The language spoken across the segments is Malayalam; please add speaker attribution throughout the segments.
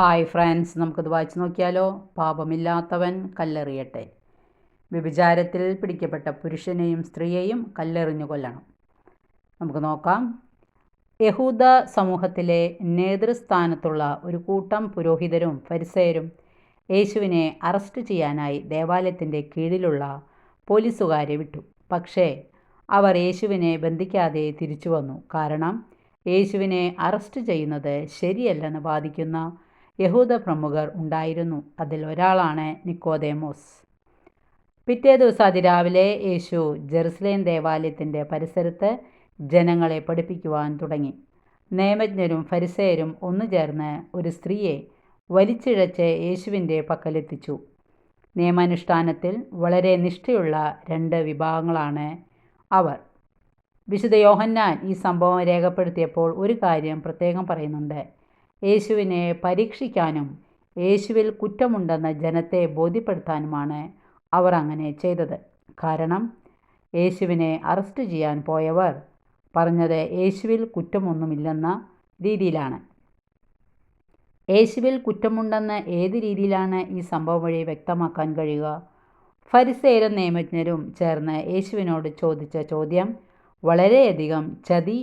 Speaker 1: ഹായ് ഫ്രണ്ട്സ് നമുക്കത് വായിച്ചു നോക്കിയാലോ? പാപമില്ലാത്തവൻ കല്ലെറിയട്ടെ. വ്യഭിചാരത്തിൽ പിടിക്കപ്പെട്ട പുരുഷനെയും സ്ത്രീയെയും കല്ലെറിഞ്ഞു കൊല്ലണം. നമുക്ക് നോക്കാം. യഹൂദ സമൂഹത്തിലെ നേതൃസ്ഥാനത്തുള്ള ഒരു കൂട്ടം പുരോഹിതരും ഫരിസേരും യേശുവിനെ അറസ്റ്റ് ചെയ്യാനായി ദേവാലയത്തിന്റെ കീഴിലുള്ള പോലീസുകാരെ വിട്ടു. പക്ഷേ അവർ യേശുവിനെ ബന്ധിക്കാതെ തിരിച്ചു വന്നു. കാരണം യേശുവിനെ അറസ്റ്റ് ചെയ്യുന്നത് ശരിയല്ലെന്ന് വാദിക്കുന്ന യഹൂദ പ്രമുഖർ ഉണ്ടായിരുന്നു. അതിൽ ഒരാളാണ് നിക്കോദേമോസ്. പിറ്റേ ദിവസം അതിരാവിലെ യേശു ജെറുസലേം ദേവാലയത്തിന്റെ പരിസരത്ത് ജനങ്ങളെ പഠിപ്പിക്കുവാൻ തുടങ്ങി. നിയമജ്ഞരും ഫരിസേരും ഒന്നു ചേർന്ന് ഒരു സ്ത്രീയെ വലിച്ചിഴച്ച് യേശുവിന്റെ പക്കലെത്തിച്ചു. നിയമാനുഷ്ഠാനത്തിൽ വളരെ നിഷ്ഠയുള്ള രണ്ട് വിഭാഗങ്ങളാണ് അവർ. വിശുദ്ധ യോഹന്നാൻ ഈ സംഭവം രേഖപ്പെടുത്തിയപ്പോൾ ഒരു കാര്യം പ്രത്യേകം പറയുന്നുണ്ട്. യേശുവിനെ പരീക്ഷിക്കാനും യേശുവിൽ കുറ്റമുണ്ടെന്ന ജനത്തെ ബോധ്യപ്പെടുത്താനുമാണ് അവർ അങ്ങനെ ചെയ്തത്. കാരണം യേശുവിനെ അറസ്റ്റ് ചെയ്യാൻ പോയവർ പറഞ്ഞത് യേശുവിൽ കുറ്റമൊന്നുമില്ലെന്ന രീതിയിലാണ്. യേശുവിൽ കുറ്റമുണ്ടെന്ന് ഏത് രീതിയിലാണ് ഈ സംഭവം വഴി വ്യക്തമാക്കാൻ കഴിയുക? ഫരിസേരും നിയമജ്ഞരും ചേർന്ന് യേശുവിനോട് ചോദിച്ച ചോദ്യം വളരെയധികം ചതി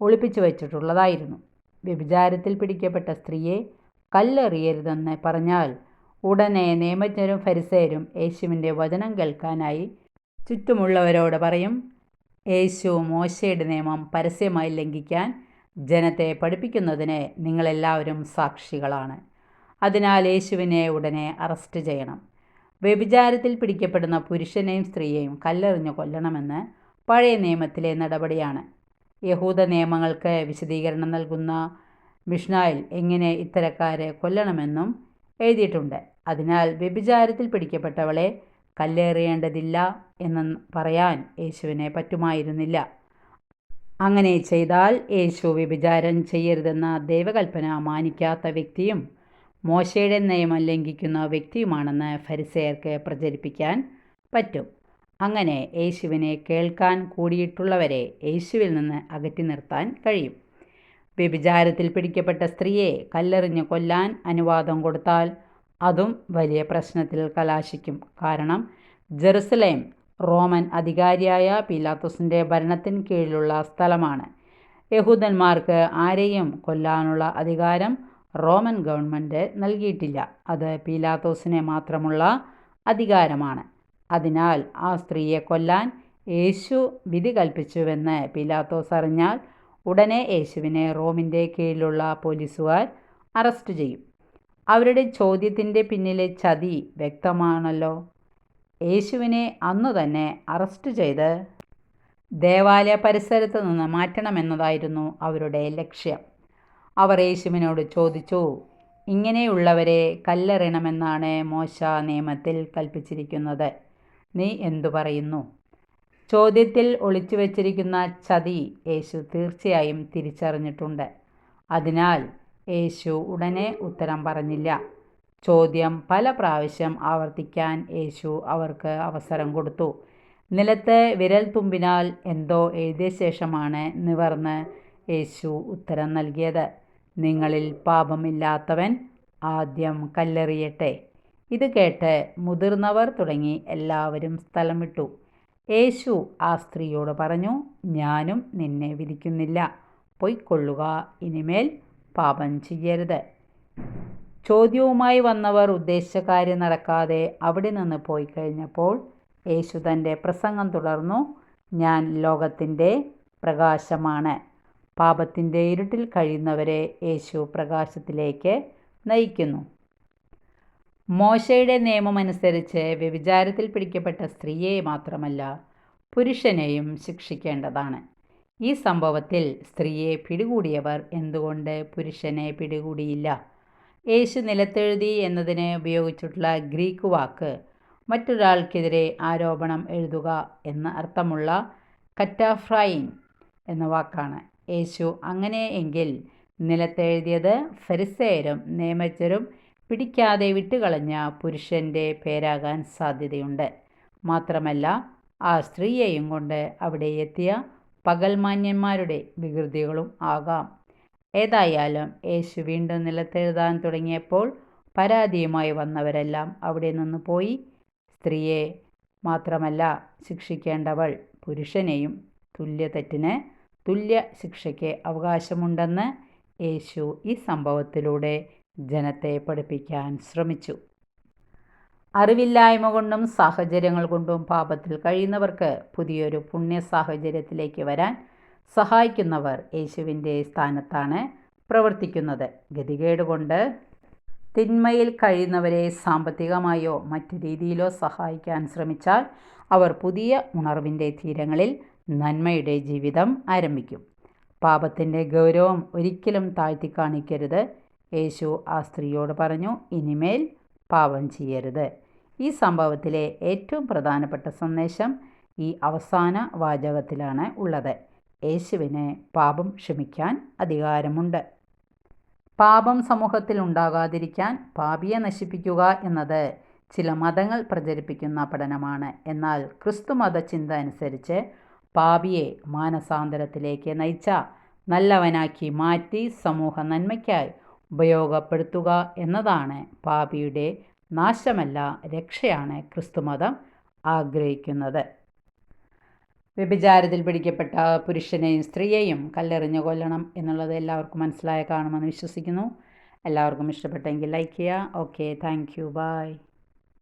Speaker 1: ഒളിപ്പിച്ചു വച്ചിട്ടുള്ളതായിരുന്നു. വ്യഭിചാരത്തിൽ പിടിക്കപ്പെട്ട സ്ത്രീയെ കല്ലെറിയരുതെന്ന് പറഞ്ഞാൽ ഉടനെ നിയമജ്ഞരും ഫരിസേരും യേശുവിന്റെ വചനം കേൾക്കാനായി ചുറ്റുമുള്ളവരോട് പറയും യേശു മോശയുടെ നിയമം പരസ്യമായി ലംഘിക്കാൻ ജനത്തെ പഠിപ്പിക്കുന്നതിന് നിങ്ങളെല്ലാവരും സാക്ഷികളാണ്. അതിനാൽ യേശുവിനെ ഉടനെ അറസ്റ്റ് ചെയ്യണം. വ്യഭിചാരത്തിൽ പിടിക്കപ്പെടുന്ന പുരുഷനെയും സ്ത്രീയെയും കല്ലെറിഞ്ഞു കൊല്ലണമെന്ന് പഴയ നിയമത്തിലെ നടപടിയാണ്. യഹൂദ നിയമങ്ങൾക്ക് വിശദീകരണം നൽകുന്ന മിഷ്നായിൽ എങ്ങനെ ഇത്തരക്കാരെ കൊല്ലണമെന്നും എഴുതിയിട്ടുണ്ട്. അതിനാൽ വ്യഭിചാരത്തിൽ പിടിക്കപ്പെട്ടവളെ കല്ലേറിയേണ്ടതില്ല എന്ന് പറയാൻ യേശുവിനെ പറ്റുമായിരുന്നില്ല. അങ്ങനെ ചെയ്താൽ യേശു വ്യഭിചാരം ചെയ്യരുതെന്ന ദൈവകൽപ്പന മാനിക്കാത്ത വ്യക്തിയും മോശയുടെ നിയമം ലംഘിക്കുന്ന വ്യക്തിയുമാണെന്ന് ഫരിസയർക്ക് പ്രചരിപ്പിക്കാൻ പറ്റും. അങ്ങനെ യേശുവിനെ കേൾക്കാൻ കൂടിയിട്ടുള്ളവരെ യേശുവിൽ നിന്ന് അകറ്റി നിർത്താൻ കഴിയും. വ്യഭിചാരത്തിൽ പിടിക്കപ്പെട്ട സ്ത്രീയെ കല്ലെറിഞ്ഞ് കൊല്ലാൻ അനുവാദം കൊടുത്താൽ അതും വലിയ പ്രശ്നത്തിൽ കലാശിക്കും. കാരണം ജെറുസലേം റോമൻ അധികാരിയായ പീലാത്തോസിന്റെ ഭരണത്തിന് കീഴിലുള്ള സ്ഥലമാണ്. യഹൂദന്മാർക്ക് ആരെയും കൊല്ലാനുള്ള അധികാരം റോമൻ ഗവൺമെന്റ് നൽകിയിട്ടില്ല. അത് പീലാത്തോസിനെ മാത്രമുള്ള അധികാരമാണ്. അതിനാൽ ആ സ്ത്രീയെ കൊല്ലാൻ യേശു വിധി കൽപ്പിച്ചുവെന്ന് പിലാത്തോസ് അറിഞ്ഞാൽ ഉടനെ യേശുവിനെ റോമിന്റെ കീഴിലുള്ള പോലീസുകാർ അറസ്റ്റ് ചെയ്യും. അവരുടെ ചോദ്യത്തിന്റെ പിന്നിലെ ചതി വ്യക്തമാണല്ലോ. യേശുവിനെ അന്നു തന്നെ അറസ്റ്റ് ചെയ്ത് ദേവാലയ പരിസരത്ത് നിന്ന് മാറ്റണമെന്നതായിരുന്നു അവരുടെ ലക്ഷ്യം. അവർ യേശുവിനോട് ചോദിച്ചു ഇങ്ങനെയുള്ളവരെ കല്ലെറിയണമെന്നാണ് മോശ നിയമത്തിൽ കൽപ്പിച്ചിരിക്കുന്നത്. നീ എന്തു പറയുന്നു? ചോദ്യത്തിൽ ഒളിച്ചു വച്ചിരിക്കുന്ന ചതി യേശു തീർച്ചയായും തിരിച്ചറിഞ്ഞിട്ടുണ്ട്. അതിനാൽ യേശു ഉടനെ ഉത്തരം പറഞ്ഞില്ല. ചോദ്യം പല പ്രാവശ്യം ആവർത്തിക്കാൻ യേശു അവർക്ക് അവസരം കൊടുത്തു. നിലത്ത് വിരൽ തുമ്പിനാൽ എന്തോ എഴുതിയ ശേഷമാണ് നിവർന്ന് യേശു ഉത്തരം നൽകിയത്. നിങ്ങളിൽ പാപമില്ലാത്തവൻ ആദ്യം കല്ലെറിയട്ടെ. ഇത് കേട്ട് മുതിർന്നവർ തുടങ്ങി എല്ലാവരും സ്ഥലം വിട്ടു യേശു ആ സ്ത്രീയോട് പറഞ്ഞു ഞാനും നിന്നെ വിധിക്കുന്നില്ല. പൊയ്ക്കൊള്ളുക. ഇനിമേൽ പാപം ചെയ്യരുത്. ചോദ്യവുമായി വന്നവർ ഉദ്ദേശിച്ച കാര്യം നടക്കാതെ അവിടെ നിന്ന് പോയി കഴിഞ്ഞപ്പോൾ യേശു തന്റെ പ്രസംഗം തുടർന്നു ഞാൻ ലോകത്തിന്റെ പ്രകാശമാണ്. പാപത്തിന്റെ ഇരുട്ടിൽ കഴിയുന്നവരെ യേശു പ്രകാശത്തിലേക്ക് നയിക്കുന്നു. മോശയുടെ നിയമമനുസരിച്ച് വ്യഭിചാരത്തിൽ പിടിക്കപ്പെട്ട സ്ത്രീയെ മാത്രമല്ല പുരുഷനെയും ശിക്ഷിക്കേണ്ടതാണ്. ഈ സംഭവത്തിൽ സ്ത്രീയെ പിടികൂടിയവർ എന്തുകൊണ്ട് പുരുഷനെ പിടികൂടിയില്ല? യേശു നിലത്തെഴുതി എന്നതിന് ഉപയോഗിച്ചിട്ടുള്ള ഗ്രീക്ക് വാക്ക് മറ്റൊരാൾക്കെതിരെ ആരോപണം എഴുതുക എന്ന അർത്ഥമുള്ള കറ്റാഫ്രൈൻ എന്ന വാക്കാണ്. യേശു അങ്ങനെയെങ്കിൽ നിലത്തെഴുതിയത് ഫരിസേരും നിയമജ്ഞരും പിടിക്കാതെ വിട്ടുകളഞ്ഞ പുരുഷന്റെ പേരാകാൻ സാധ്യതയുണ്ട്. മാത്രമല്ല ആ സ്ത്രീയെയും കൊണ്ട് അവിടെ എത്തിയ പകൽമാന്യന്മാരുടെ വികൃതികളും ആകാം. ഏതായാലും യേശു വീണ്ടും നിലത്തെഴുതാൻ തുടങ്ങിയപ്പോൾ പരാതിയുമായി വന്നവരെല്ലാം അവിടെ നിന്ന് പോയി. സ്ത്രീയെ മാത്രമല്ല ശിക്ഷിക്കേണ്ടവൾ പുരുഷനെയും തുല്യ തെറ്റിന് തുല്യ ശിക്ഷയ്ക്ക് അവകാശമുണ്ടെന്ന് യേശു ഈ സംഭവത്തിലൂടെ ജനത്തെ പഠിപ്പിക്കാൻ ശ്രമിച്ചു. അറിവില്ലായ്മ കൊണ്ടും സാഹചര്യങ്ങൾ കൊണ്ടും പാപത്തിൽ കഴിയുന്നവർക്ക് പുതിയൊരു പുണ്യ സാഹചര്യത്തിലേക്ക് വരാൻ സഹായിക്കുന്നവർ യേശുവിന്റെ സ്ഥാനത്താണ് പ്രവർത്തിക്കുന്നത്. ഗതികേട് കൊണ്ട് തിന്മയിൽ കഴിയുന്നവരെ സാമ്പത്തികമായോ മറ്റു രീതിയിലോ സഹായിക്കാൻ ശ്രമിച്ചാൽ അവർ പുതിയ ഉണർവിന്റെ തീരങ്ങളിൽ നന്മയുടെ ജീവിതം ആരംഭിക്കും. പാപത്തിന്റെ ഗൗരവം ഒരിക്കലും താഴ്ത്തി കാണിക്കരുത്. യേശു ആ സ്ത്രീയോട് പറഞ്ഞു ഇനിമേൽ പാപം ചെയ്യരുത്. ഈ സംഭവത്തിലെ ഏറ്റവും പ്രധാനപ്പെട്ട സന്ദേശം ഈ അവസാന വാചകത്തിലാണ് ഉള്ളത്. യേശുവിന് പാപം ക്ഷമിക്കാൻ അധികാരമുണ്ട്. പാപം സമൂഹത്തിൽ ഉണ്ടാകാതിരിക്കാൻ പാപിയെ നശിപ്പിക്കുക എന്നത് ചില മതങ്ങൾ പ്രചരിപ്പിക്കുന്ന പഠനമാണ്. എന്നാൽ ക്രിസ്തുമത ചിന്ത അനുസരിച്ച് പാപിയെ മാനസാന്തരത്തിലേക്ക് നയിച്ച നല്ലവനാക്കി മാറ്റി സമൂഹ നന്മയ്ക്കായി ഉപയോഗപ്പെടുത്തുക എന്നതാണ് പാപിയുടെ നാശമല്ല രക്ഷയാണ് ക്രിസ്തുമതം ആഗ്രഹിക്കുന്നത്. വ്യഭിചാരത്തിൽ പിടിക്കപ്പെട്ട പുരുഷനെയും സ്ത്രീയെയും കല്ലെറിഞ്ഞു കൊല്ലണം എന്നുള്ളത് എല്ലാവർക്കും മനസ്സിലായ കാണുമെന്ന് വിശ്വസിക്കുന്നു. എല്ലാവർക്കും ഇഷ്ടപ്പെട്ടെങ്കിൽ ലൈക്ക് ചെയ്യുക. Okay thank you by